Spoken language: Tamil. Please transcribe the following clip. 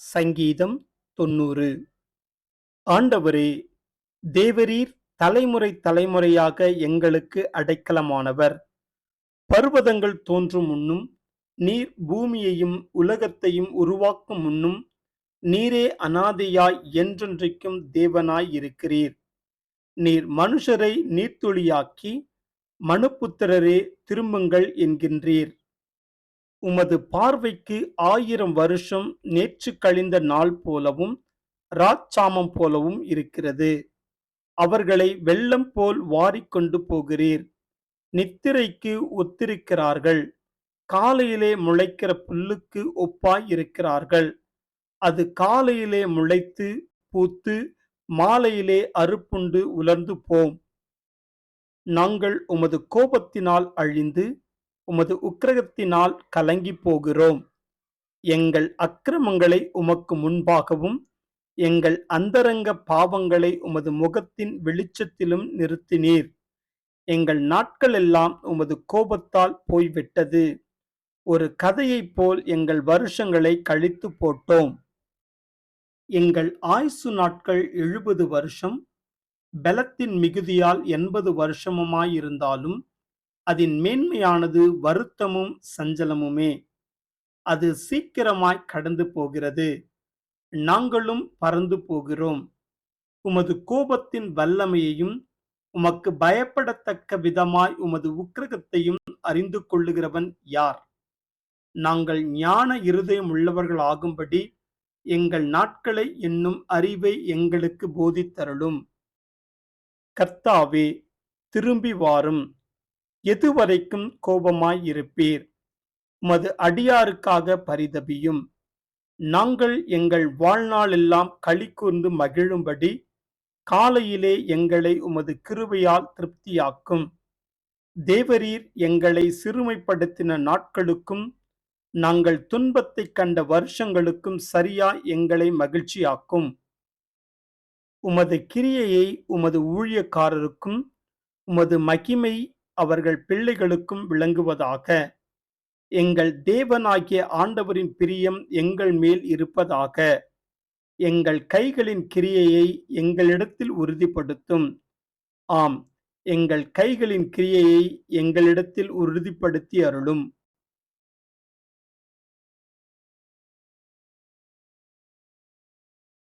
சங்கீதம் தொன்னூறு ஆண்டவரே தேவரீர் தலைமுறை தலைமுறையாக எங்களுக்கு அடைக்கலமானவர். பர்வதங்கள் தோன்றும் முன்னும் நீர் பூமியையும் உலகத்தையும் உருவாக்கும் முன்னும் நீரே அனாதையாய் என்றென்றைக்கும் தேவனாய் இருக்கிறீர். நீர் மனுஷரை நீர்த்துளியாக்கி மனுப்புத்திரரே திரும்புங்கள் என்கின்றீர். உமது பார்வைக்கு ஆயிரம் வருஷம் நேற்று கழிந்த நாள் போலவும் ராச்சாமம் போலவும் இருக்கிறது. அவர்களை வெள்ளம் போல் வாரிக்கொண்டு போகிறீர். நித்திரைக்கு ஒத்திருக்கிறார்கள். காலையிலே முளைக்கிற புல்லுக்கு ஒப்பாய் இருக்கிறார்கள் அது காலையிலே முளைத்து பூத்து மாலையிலே அறுப்புண்டு உலர்ந்து போம். நாங்கள் உமது கோபத்தினால் அழிந்து உமது உக்கிரகத்தினால் கலங்கி போகிறோம். எங்கள் அக்கிரமங்களை உமக்கு முன்பாகவும் எங்கள் அந்தரங்க பாவங்களை உமது முகத்தின் வெளிச்சத்திலும் நிறுத்தினீர். எங்கள் நாட்கள் எல்லாம் உமது கோபத்தால் போய்விட்டது. ஒரு கதையைப் போல் எங்கள் வருஷங்களை கழித்து போட்டோம். எங்கள் ஆயுசு நாட்கள் எழுபது வருஷம் பலத்தின் மிகுதியால் எண்பது வருஷமுமாயிருந்தாலும் அதன் மேன்மையானது வருத்தமும் சஞ்சலமுமே. அது சீக்கிரமாய் கடந்து போகிறது. நாங்களும் பறந்து போகிறோம். உமது கோபத்தின் வல்லமையையும் உமக்கு பயப்படத்தக்க விதமாய் உமது உக்கிரகத்தையும் அறிந்து கொள்ளுகிறவன் யார்? நாங்கள் ஞான இருதயம் உள்ளவர்கள் ஆகும்படி எங்கள் நாட்களை என்னும் அறிவை எங்களுக்கு போதித்தருளும். கர்த்தாவே திரும்பி வாரும். எதுவரைக்கும் கோபமாய் இருப்பீர் உமது அடியாருக்காக பரிதபியும். நாங்கள் எங்கள் வாழ்நாளெல்லாம் களி கூர்ந்து மகிழும்படி காலையிலே எங்களை உமது கிருபையால் திருப்தியாக்கும். தேவரீர் எங்களை சிறுமைப்படுத்தின நாட்களுக்கும் நாங்கள் துன்பத்தை கண்ட வருஷங்களுக்கும் சரியா எங்களை மகிழ்ச்சியாக்கும். உமது கிரியையை உமது ஊழியக்காரருக்கும் உமது மகிமை அவர்கள் பிள்ளைகளுக்கும் விளங்குவதாக. எங்கள் தேவனாகிய ஆண்டவரின் பிரியம் எங்கள் மேல் இருப்பதாக. எங்கள் கைகளின் கிரியையை எங்களிடத்தில் உறுதிப்படுத்தும். ஆம் எங்கள் கைகளின் கிரியையை எங்களிடத்தில் உறுதிப்படுத்தி அருளும்.